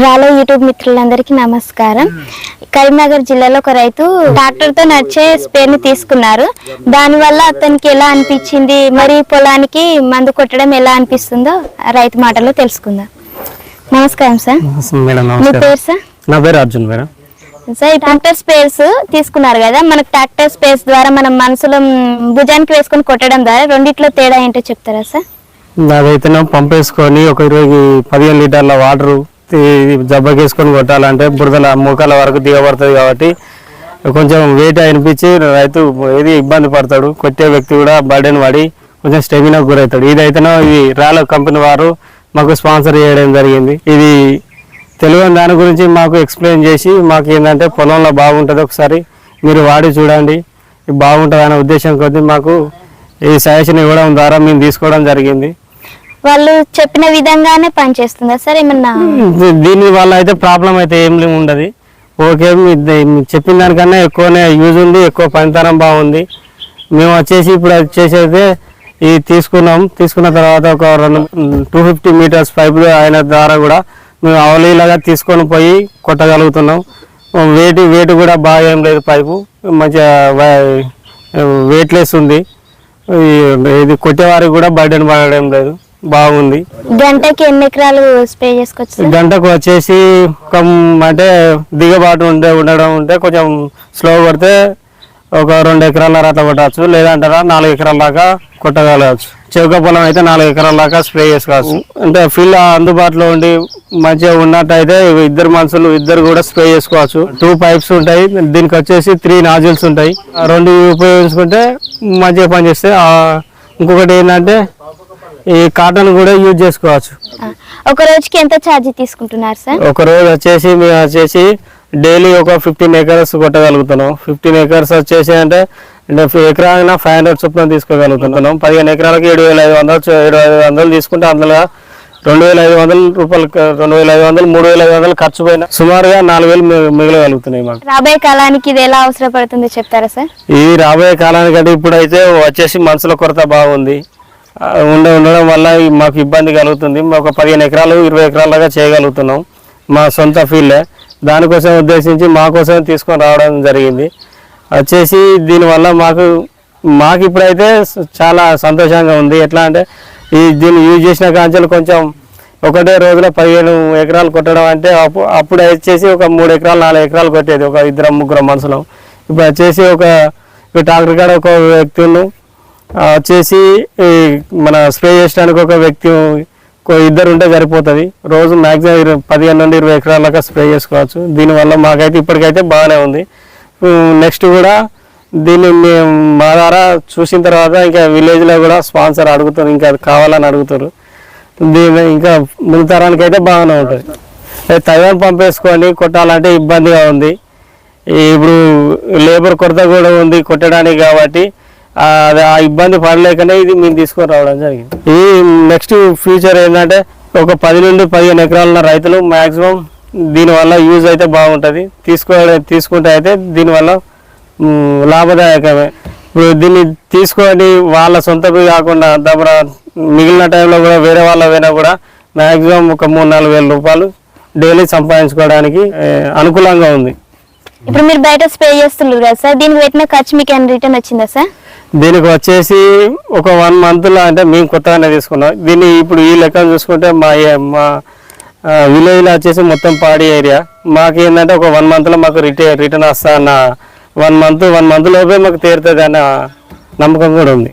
రాలో YouTube మిత్రులందరికీ నమస్కారం. కరీంనగర్ జిల్లాలో ఒక రైతు ట్రాక్టర్తో నడిచే స్పేర్ని తీసుకున్నారు. దానివల్ల అతనికి ఎలా అనిపించింది? మరి పొలానికి మందు కొట్టడం ఎలా అనిపిస్తుందో రైతు మాటలో తెలుసుకుందాం. నమస్కారం సార్. మీ పేరు సార్? నా పేరు Arjun madam. Sir tractor space తీసుకున్నారు కదా మనకు ట్రాక్టర్ స్పేస్ ద్వారా మనం మనసులో భుజానికి వేసుకొని కొట్టడం ద్వారా రెండిట్లో తేడా ఏంటో చెప్తారా సార్? అదైతేనే పంప్ వేసుకొని ఒక ఇరవై పదిహేను లీటర్ల వాటర్ జబ్బకేసుకొని కొట్టాలంటే బురదల మోకాల వరకు దిగబడుతుంది కాబట్టి కొంచెం వెయిట్ అనిపించి రైతు ఏది ఇబ్బంది పడతాడు కొట్టే వ్యక్తి కూడా బర్డెన్ పడి కొంచెం స్టెమినా గురవుతాడు. ఇదైతేనే ఇది రాల కంపెనీ వారు మాకు స్పాన్సర్ చేయడం జరిగింది. ఇది తెలియని దాని గురించి మాకు ఎక్స్ప్లెయిన్ చేసి మాకు ఏంటంటే పొలంలో బాగుంటుంది ఒకసారి మీరు వాడి చూడండి. బాగుంటుంది అనే ఉద్దేశం కొద్దీ మాకు ఈ సజెషన్ ఇవ్వడం ద్వారా మేము తీసుకోవడం జరిగింది. వాళ్ళు చెప్పిన విధంగానే పనిచేస్తుందా? సార్ ఏమన్నా దీని వల్ల అయితే ప్రాబ్లం అయితే ఏం ఉండదు. ఓకే చెప్పిన దానికన్నా ఎక్కువనే యూజ్ ఉంది ఎక్కువ పనితనం బాగుంది. మేము వచ్చేసి ఇప్పుడు అది చేసేది ఇది తీసుకున్నాం. తీసుకున్న తర్వాత ఒక రెండు టూ ఫిఫ్టీ మీటర్స్ పైపులు అయిన ద్వారా కూడా మేము అవలీలాగా తీసుకొని పోయి కొట్టగలుగుతున్నాం. వెయిట్ వెయిట్ కూడా బాగా ఏం లేదు పైపు. మంచిగా వెయిట్లెస్ ఉంది. ఇది కొట్టేవారికి కూడా బర్డెన్ పడడం లేదు. బాగుంది. గంటకి ఎన్ని ఎకరాలు స్ప్రే చేసుకోవచ్చు గంటకు వచ్చేసి ఒక అంటే దిగబాటు ఉంటే ఉండడం ఉంటే కొంచెం స్లో కొడితే ఒక రెండు ఎకరాల అట్లా కొట్టవచ్చు. లేదంటారా నాలుగు ఎకరాల దాకా కొట్టగలవచ్చు. చెవుక పొలం అయితే నాలుగు ఎకరాల దాకా స్ప్రే చేసుకోవచ్చు. అంటే ఫీల్డ్ అందుబాటులో ఉండి మంచిగా ఉన్నట్టయితే ఇద్దరు మనుషులు ఇద్దరు కూడా స్ప్రే చేసుకోవచ్చు. టూ పైప్స్ ఉంటాయి. దీనికి వచ్చేసి త్రీ నాజిల్స్ ఉంటాయి. రెండు ఉపయోగించుకుంటే మంచిగా పనిచేస్తే ఇంకొకటి ఏంటంటే ఈ కాటన్ కూడా యూజ్ చేసుకోవచ్చు. ఒక రోజుకి ఎంత ఛార్జ్ తీసుకుంటున్నారు సార్ ఒక రోజు వచ్చేసి మేము వచ్చేసి డైలీ ఒక ఫిఫ్టీన్ ఎకర్స్ కొట్టగలుగుతున్నాం. ఫిఫ్టీన్ ఎకర్స్ వచ్చేసి అంటే ఎకరాన ఫైవ్ హండ్రెడ్ చొప్పున తీసుకోగలుగుతున్నాం. పదిహేను ఎకరాలకు ఏడు వేల ఐదు వందలు ఏడు ఐదు వందలు తీసుకుంటే అందులో రెండు వేల ఐదు వందల రూపాయలు రెండు వేల ఐదు వందలు మూడు వేల ఐదు వందలు ఖర్చు పోయినా సుమారుగా నాలుగు వేలు మిగలగలుగుతున్నాయి మాకు. రాబోయే కాలానికి ఇది ఎలా అవసరపడుతుందో చెప్తారా సార్ ఈ రాబోయే కాలానికంటే ఇప్పుడైతే వచ్చేసి మనుషుల కొరత బాగుంది. ఉండ ఉండడం వల్ల మాకు ఇబ్బంది కలుగుతుంది. ఒక పదిహేను ఎకరాలు ఇరవై ఎకరాలుగా దాకా చేయగలుగుతున్నాం. మా సొంత ఫీల్డే. దానికోసం ఉద్దేశించి మా కోసం తీసుకొని రావడం జరిగింది. వచ్చేసి దీనివల్ల మాకు మాకు ఇప్పుడైతే చాలా సంతోషంగా ఉంది. ఎట్లా అంటే ఈ దీన్ని యూజ్ చేసిన కాంచెలు కొంచెం ఒకటే రోజులో పదిహేను ఎకరాలు కొట్టడం అంటే అప్పు అప్పుడు వచ్చేసి ఒక మూడు ఎకరాలు నాలుగు ఎకరాలు కొట్టేది ఒక ఇద్దరు ముగ్గురు మనుషులు. ఇప్పుడు వచ్చేసి ఒక ట్రాక్టర్ కాడ ఒక వ్యక్తులు చేసి వచ్చేసి ఈ మన స్ప్రే చేయడానికి ఒక వ్యక్తి ఒక ఇద్దరు ఉంటే సరిపోతుంది. రోజు మ్యాక్సిమం ఇరవై పదిహేను నుండి ఇరవై ఎకరాల దాకా స్ప్రే చేసుకోవచ్చు. దీనివల్ల మాకైతే ఇప్పటికైతే బాగానే ఉంది. నెక్స్ట్ కూడా దీన్ని మేము మా ద్వారా చూసిన తర్వాత ఇంకా విలేజ్లో కూడా స్పాన్సర్ అడుగుతారు ఇంకా అది కావాలని అడుగుతారు. దీని ఇంకా ముందు తరానికి అయితే బాగానే ఉంటుంది. అదే తైవాన్ పంపేసుకొని కొట్టాలంటే ఇబ్బందిగా ఉంది. ఇప్పుడు లేబర్ కొరత కూడా ఉంది కొట్టడానికి కాబట్టి ఆ, అది ఆ ఇబ్బంది పడలేకనే ఇది మేము తీసుకొని రావడం జరిగింది. ఈ నెక్స్ట్ ఫ్యూచర్ ఏంటంటే ఒక పది నుండి పదిహేను ఎకరాల ఉన్న రైతులు మ్యాక్సిమం దీనివల్ల యూజ్ అయితే బాగుంటుంది. తీసుకో తీసుకుంటే అయితే దీనివల్ల లాభదాయకమే. ఇప్పుడు దీన్ని తీసుకొని వాళ్ళ సొంతవి కాకుండా దబర మిగిలిన టైంలో కూడా వేరే వాళ్ళ పోయినా కూడా మ్యాక్సిమం ఒక మూడు నాలుగు వేల రూపాయలు డైలీ సంపాదించుకోవడానికి అనుకూలంగా ఉంది. ఇప్పుడు మీరు బయట స్ప్రే చేస్తున్నారు కదా సార్ దీనికి పెట్టిన ఖర్చు మీకు ఏమైనా రిటర్న్ వచ్చిందా సార్? దీనికి వచ్చేసి ఒక వన్ మంత్లో అంటే మేము కొత్తగానే తీసుకున్నాం. దీన్ని ఇప్పుడు ఈ లెక్క చూసుకుంటే మా మా విలేజ్లో వచ్చేసి మొత్తం పాడి ఏరియా. మాకు ఏంటంటే ఒక వన్ మంత్లో మాకు రిటర్న్ రిటర్న్ వస్తా అన్న వన్ మంత్ వన్ మంత్ లోపే మాకు తీరుతుంది అన్న నమ్మకం కూడా ఉంది.